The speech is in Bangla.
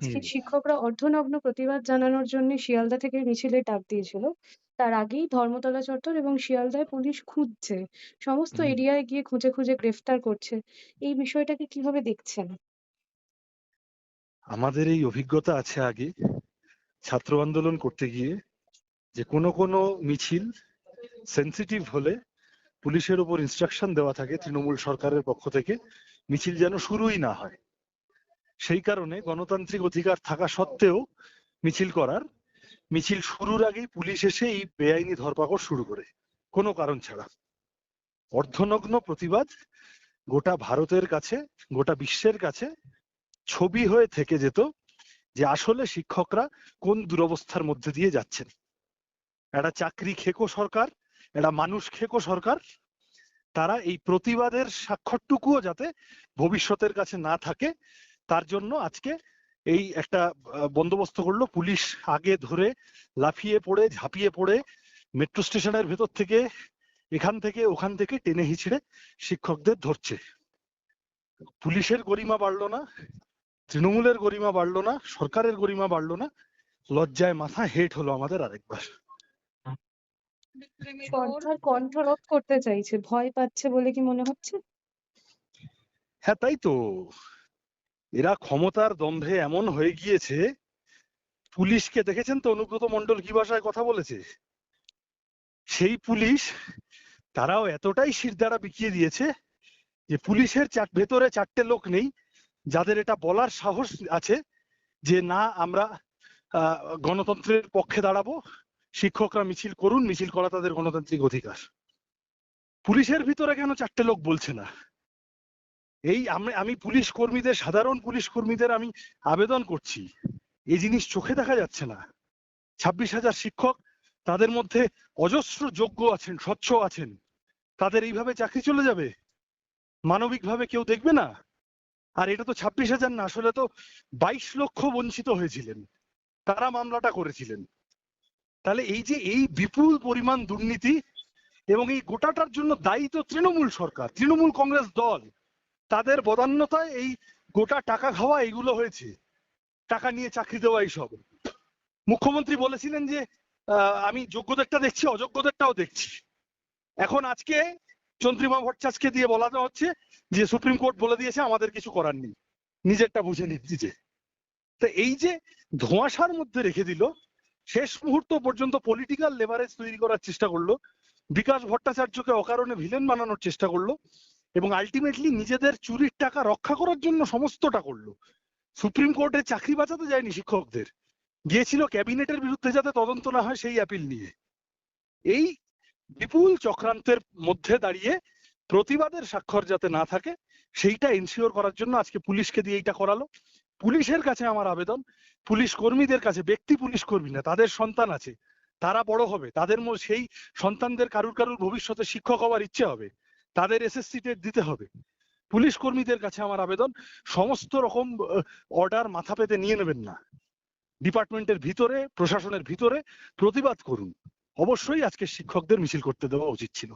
হুম। শিক্ষকরা অর্ধনগ্ন প্রতিবাদ জানানোর জন্য শিয়ালদা থেকে মিছিলের ডাক দিয়েছিল। তার আগেই ধর্মতলা চত্বর এবং শিয়ালদায় পুলিশ খুঁজছে। সমস্ত এরিয়ায় গিয়ে খুঁজে, খুঁজে গ্রেফতার করছে। এই বিষয়টাকে কীভাবে দেখছেন? আমাদের এই অভিজ্ঞতা আছে আগে ছাত্র আন্দোলন করতে গিয়ে যে কোনো কোনো মিছিল সেন্সিটিভ হলে পুলিশের উপর ইনস্ট্রাকশন দেওয়া থাকে তৃণমূল সরকারের পক্ষ থেকে মিছিল যেন শুরুই না হয় সেই কারণে গণতান্ত্রিক অধিকার থাকা সত্ত্বেও মিছিল করার। মিছিল শুরুর আগেই পুলিশ এসে এই বেআইনি ধরপাকড় শুরু করে, কোনো কারণ ছাড়া। অর্ধনগ্ন প্রতিবাদ গোটা ভারতের কাছে, গোটা বিশ্বের কাছে ছবি হয়ে থেকে যেত যে আসলে শিক্ষকরা কোন দুরবস্থার মধ্যে দিয়ে যাচ্ছেন। একটা চাকরি খেকো সরকার একটা মানুষ খেকো সরকার। তারা এই প্রতিবাদের স্বাক্ষরটুকুও যাতে ভবিষ্যতের কাছে না থাকে তার জন্য আজকে এই একটা বন্দোবস্ত করল পুলিশ আগে ধরে লাফিয়ে পড়ে ঝাঁপিয়ে পড়ে মেট্রো স্টেশনের ভেতর থেকে এখান থেকে ওখান থেকে টেনে হিচড়ে শিক্ষকদের ধরছে পুলিশের গরিমা বাড়লো না তৃণমূলের গরিমা বাড়লো না সরকারের গরিমা বাড়লো না লজ্জায় মাথা হেট হলো আমাদের আরেকবার সরকার কণ্ঠরোধ করতে চাইছে। ভয় পাচ্ছে বলে কি মনে হচ্ছে? হ্যাঁ তাই তো এরা ক্ষমতার দম্ভে এমন হয়ে গিয়েছে, পুলিশকে দেখেছেন তো অনুব্রত মন্ডল কি ভাষায় কথা বলেছে? সেই পুলিশ, তারাও এতটাই শিরদাঁড়া বিকিয়ে দিয়েছে যে পুলিশের ভেতরে চারটে লোক নেই, যাদের এটা বলার সাহস আছে যে না, আমরা গণতন্ত্রের পক্ষে দাঁড়াবো, শিক্ষকরা মিছিল করুন, মিছিল করা তাদের গণতান্ত্রিক অধিকার। পুলিশের ভিতরে কেন চারটে লোক বলছে না? এই আমি পুলিশ কর্মীদের, সাধারণ পুলিশ কর্মীদের আমি আবেদন করছি। এই জিনিস চোখে দেখা যাচ্ছে না। ছাব্বিশ হাজার শিক্ষক, তাদের মধ্যে অজস্র যোগ্য আছেন, স্বচ্ছ আছেন। তাদের এইভাবে চাকরি চলে যাবে? মানবিকভাবে কেউ দেখবে না? আর এটা তো ছাব্বিশ হাজার না, আসলে তো বাইশ লক্ষ বঞ্চিত হয়েছিলেন। তারা মামলাটা করেছিলেন। তাহলে এই যে, এই বিপুল পরিমাণ দুর্নীতি এবং এই গোটাটার জন্য দায়ী তো তৃণমূল সরকার, তৃণমূল কংগ্রেস দল। তাদের বদান্যতায় এই গোটা টাকা খাওয়া এগুলো হয়েছে। টাকা নিয়ে চাকরি দেওয়া এইসব। মুখ্যমন্ত্রী বলেছিলেন যে আমি যোগ্যদেরটা দেখছি, অযোগ্যদেরটাও দেখছি। এখন আজকে চন্দ্রিমা ভট্টাচার্যকে দিয়ে বলানো হচ্ছে যে, সুপ্রিম কোর্ট বলে দিয়েছে, আমাদের কিছু করার নেই। নিজেরটা বুঝে নিচ্ছি যে তো এই যে ধোঁয়াশার মধ্যে রেখে দিল, শেষ মুহূর্ত পর্যন্ত পলিটিক্যাল লেভারেজ তৈরি করার চেষ্টা করল, বিকাশ ভট্টাচার্যকে অকারণে ভিলেন বানানোর চেষ্টা করল এবং আলটিমেটলি নিজেদের চুরির টাকা রক্ষা করার জন্য সমস্তটা করল। সুপ্রিম কোর্টে চাকরি বাঁচাতে যায়নি শিক্ষকদের। গিয়েছিল ক্যাবিনেটের বিরুদ্ধে যাতে তদন্ত না হয় সেই অ্যাপিল নিয়ে। এই বিপুল চক্রান্তের মধ্যে দাঁড়িয়ে প্রতিবাদের স্বাক্ষর যাতে না থাকে, সেইটা এনশিওর করার জন্য আজকে পুলিশকে দিয়ে এইটা করালো। পুলিশের কাছে আমার আবেদন, পুলিশ কর্মীদের কাছে, ব্যক্তি পুলিশ কর্মী না তাদের সন্তান আছে, তারা বড় হবে, তাদের সেই সন্তানদের কারুর কারুর ভবিষ্যতে শিক্ষক হওয়ার ইচ্ছে হবে। তাদের এসএসসি টেট দিতে হবে। পুলিশ কর্মীদের কাছে আমার আবেদন, সমস্ত রকম অর্ডার মাথা পেতে নিয়ে নেবেন না। ডিপার্টমেন্টের ভিতরে, প্রশাসনের ভিতরে প্রতিবাদ করুন। অবশ্যই আজকে শিক্ষকদের মিছিল করতে দেওয়া উচিত ছিল।